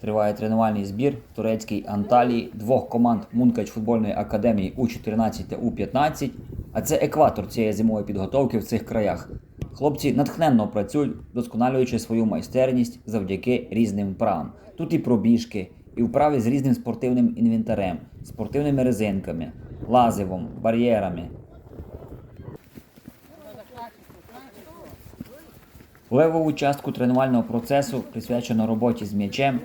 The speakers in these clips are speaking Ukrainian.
Триває тренувальний збір в турецькій Анталії двох команд Мункач футбольної академії У14 та У15. А це екватор цієї зимової підготовки в цих краях. Хлопці натхненно працюють, досконалюючи свою майстерність завдяки різним вправам. Тут і пробіжки, і вправи з різним спортивним інвентарем, спортивними резинками, лазивом, бар'єрами. Левову частку тренувального процесу присвячено роботі з м'ячем,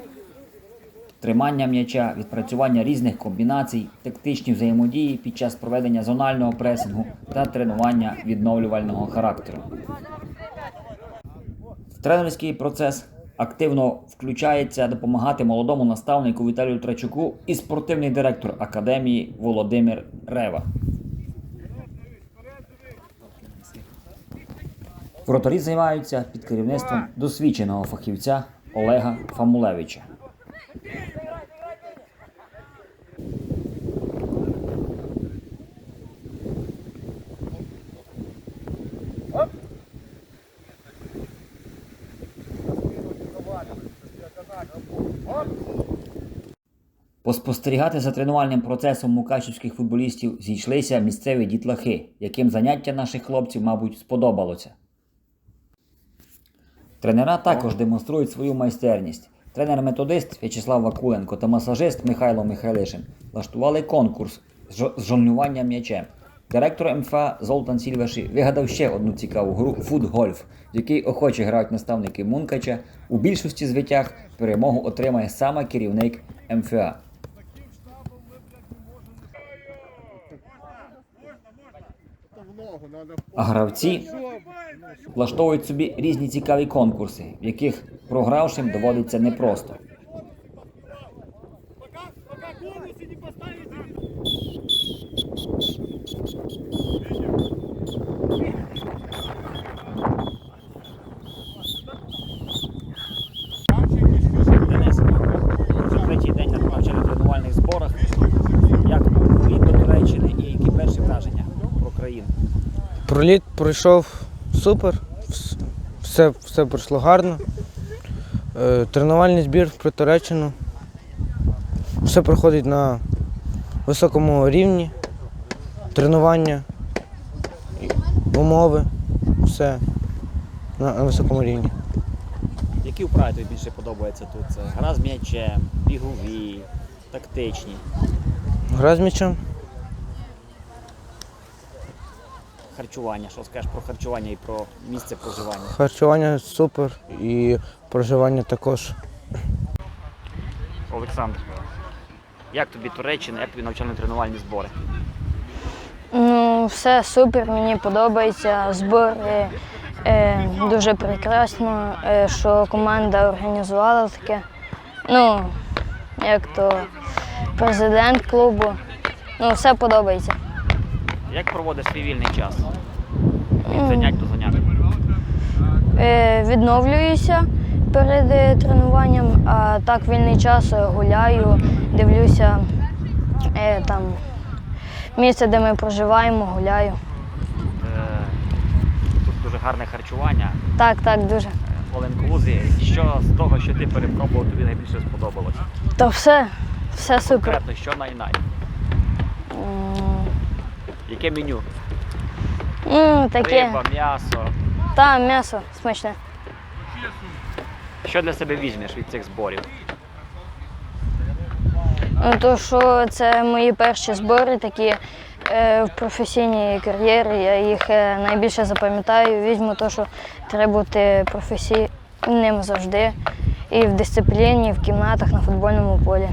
тримання м'яча, відпрацювання різних комбінацій, тактичні взаємодії під час проведення зонального пресингу та тренування відновлювального характеру. Тренерський процес активно включається допомагати молодому наставнику Віталію Трачуку і спортивний директор академії Володимир Рева. Вратарі займаються під керівництвом досвідченого фахівця Олега Фамулевича. Поспостерігати за тренувальним процесом мукачівських футболістів зійшлися місцеві дітлахи, яким заняття наших хлопців, мабуть, сподобалося. Тренера також демонструють свою майстерність. Тренер-методист В'ячеслав Вакуленко та масажист Михайло Михайлишин влаштували конкурс з жо- жонглювання м'ячем. Директор МФА Золтан Сільваші вигадав ще одну цікаву гру футгольф, в якій охоче грають наставники Мункача. У більшості звитяг перемогу отримає саме керівник МФА. Гравці влаштовують собі різні цікаві конкурси, в яких програвшим доводиться непросто. Денис, вже третій день на навчально-тренувальних зборах. Як політ до Туреччини і які перші враження про країну? Проліт пройшов супер, все, все пройшло гарно. Е, Тренувальний збір про Туреччину. Все проходить на високому рівні. Тренування, умови, все на, на високому рівні. Які вправи тобі більше подобаються тут? Це гра з м'ячем, бігові, тактичні. Гра з м'ячем. Харчування. Що скажеш про харчування і про місце проживання? Харчування супер і проживання також. Олександр, як тобі Туреччина, як тобі навчально-тренувальні збори? Ну, все супер, мені подобається. Збори е, дуже прекрасно, е, що команда організувала таке. Ну, як то президент клубу. Ну, все подобається. Як проводиш свій вільний час? Від занять до занять. Е, відновлююся перед е, тренуванням, а так вільний час е, гуляю, дивлюся е, там місце, де ми проживаємо, гуляю. Е, Тут дуже гарне харчування. Так, так, дуже. All-inclusive. Що з того, що ти перепробував, тобі найбільше сподобалось? Та все, все супер. Конкретно, що най-най? М, Яке меню? Ну, таке. Риба, м'ясо. Та, м'ясо смачне. Що для себе візьмеш від цих зборів? Ну, то що це мої перші збори такі е, в професійній кар'єрі. Я їх е, найбільше запам'ятаю. Візьму те, що треба бути професійним завжди. І в дисципліні, і в кімнатах на футбольному полі.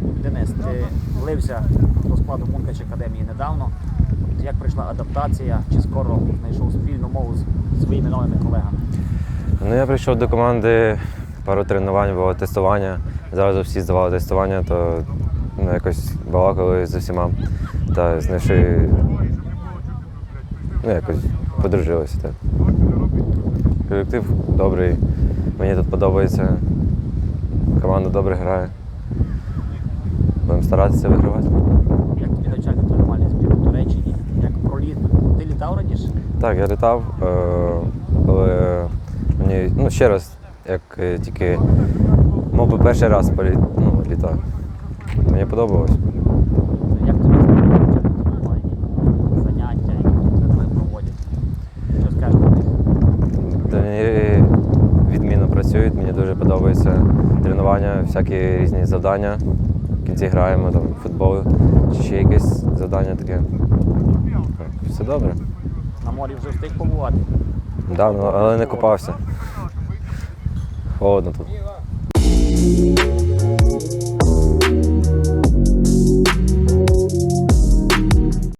Денис, ти влився до складу Мункач Академії недавно. Як прийшла адаптація? Чи скоро знайшов спільну мову з своїми новими колегами? Ну, я прийшов до команди, пару тренувань, було тестування. Зразу всі здавали тестування, то ну, якось балакали з усіма та знайшли, ну, якось подружилися. Так. Колектив добрий, мені тут подобається, команда добре грає. Будемо старатися вигравати. Тобі навчальний збір у Туреччині? Як проліт? Ти літав раніше? Так, я літав, е, але мені ну, ще раз, як е, тільки мов би перший раз політ, ну, літав. Мені подобалось. Як тобі? Заняття, які тут проводять? Що скажеш про них? Тренери відмінно працюють, мені дуже подобається тренування, всякі різні завдання. В кінці граємо там, футбол чи ще якесь завдання таке. Все добре. На морі вже встиг побувати. Да, ну, але не купався. Холодно тут.